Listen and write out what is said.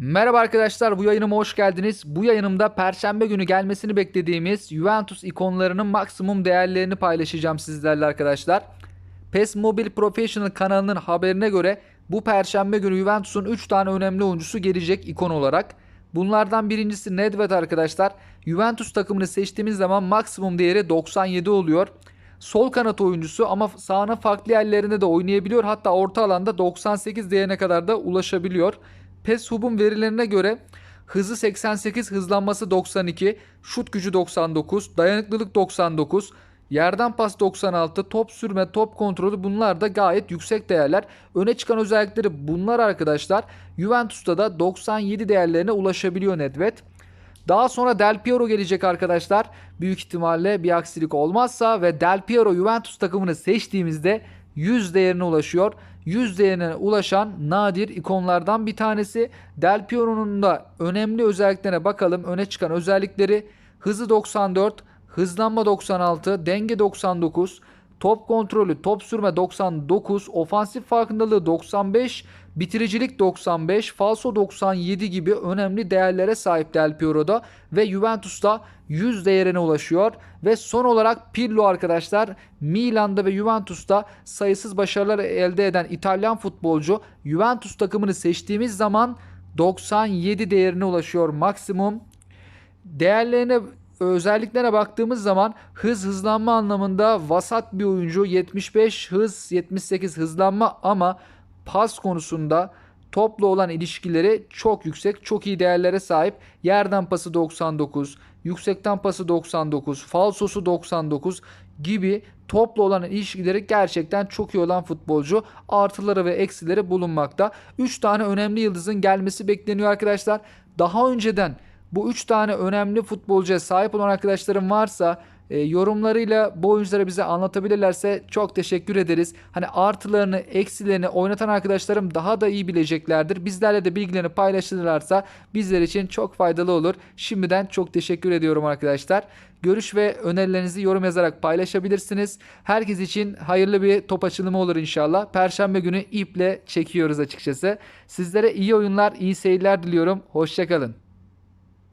Merhaba arkadaşlar bu yayınıma hoş geldiniz. Bu yayınımda perşembe günü gelmesini beklediğimiz Juventus ikonlarının maksimum değerlerini paylaşacağım sizlerle arkadaşlar. PES Mobile Professional kanalının haberine göre bu perşembe günü Juventus'un 3 tane önemli oyuncusu gelecek ikon olarak. Bunlardan birincisi Nedved arkadaşlar. Juventus takımını seçtiğimiz zaman maksimum değeri 97 oluyor. Sol kanat oyuncusu ama sahanın farklı yerlerinde de oynayabiliyor. Hatta orta alanda 98 değerine kadar da ulaşabiliyor. PES Hub'un verilerine göre hızı 88, hızlanması 92, şut gücü 99, dayanıklılık 99, yerden pas 96, top sürme, top kontrolü bunlar da gayet yüksek değerler. Öne çıkan özellikleri bunlar arkadaşlar. Juventus'ta da 97 değerlerine ulaşabiliyor Nedved. Daha sonra Del Piero gelecek arkadaşlar. Büyük ihtimalle bir aksilik olmazsa ve Del Piero Juventus takımını seçtiğimizde 100 değerine ulaşıyor. 100 değerine ulaşan nadir ikonlardan bir tanesi. Del Piero'nun da önemli özelliklerine bakalım. Öne çıkan özellikleri hızı 94, hızlanma 96, denge 99, top kontrolü, top sürme 99, ofansif farkındalığı 95, bitiricilik 95, falso 97 gibi önemli değerlere sahip Del Piero'da ve Juventus'ta 100 değerine ulaşıyor ve son olarak Pirlo arkadaşlar Milan'da ve Juventus'ta sayısız başarılar elde eden İtalyan futbolcu Juventus takımını seçtiğimiz zaman 97 değerine ulaşıyor maksimum. Değerlerine özelliklere baktığımız zaman hız hızlanma anlamında vasat bir oyuncu 75 hız 78 hızlanma ama pas konusunda topla olan ilişkileri çok yüksek çok iyi değerlere sahip. Yerden pası 99 yüksekten pası 99 falsosu 99 gibi topla olan ilişkileri gerçekten çok iyi olan futbolcu. Artıları ve eksileri bulunmakta. 3 tane önemli yıldızın gelmesi bekleniyor arkadaşlar. Daha önceden bu 3 tane önemli futbolcuya sahip olan arkadaşlarım varsa e, yorumlarıyla bu oyuncuları bize anlatabilirlerse çok teşekkür ederiz. Hani artılarını, eksilerini oynatan arkadaşlarım daha da iyi bileceklerdir. Bizlerle de bilgilerini paylaşırlarsa bizler için çok faydalı olur. Şimdiden çok teşekkür ediyorum arkadaşlar. Görüş ve önerilerinizi yorum yazarak paylaşabilirsiniz. Herkes için hayırlı bir top açılımı olur inşallah. Perşembe günü iple çekiyoruz açıkçası. Sizlere iyi oyunlar, iyi seyirler diliyorum. Hoşçakalın.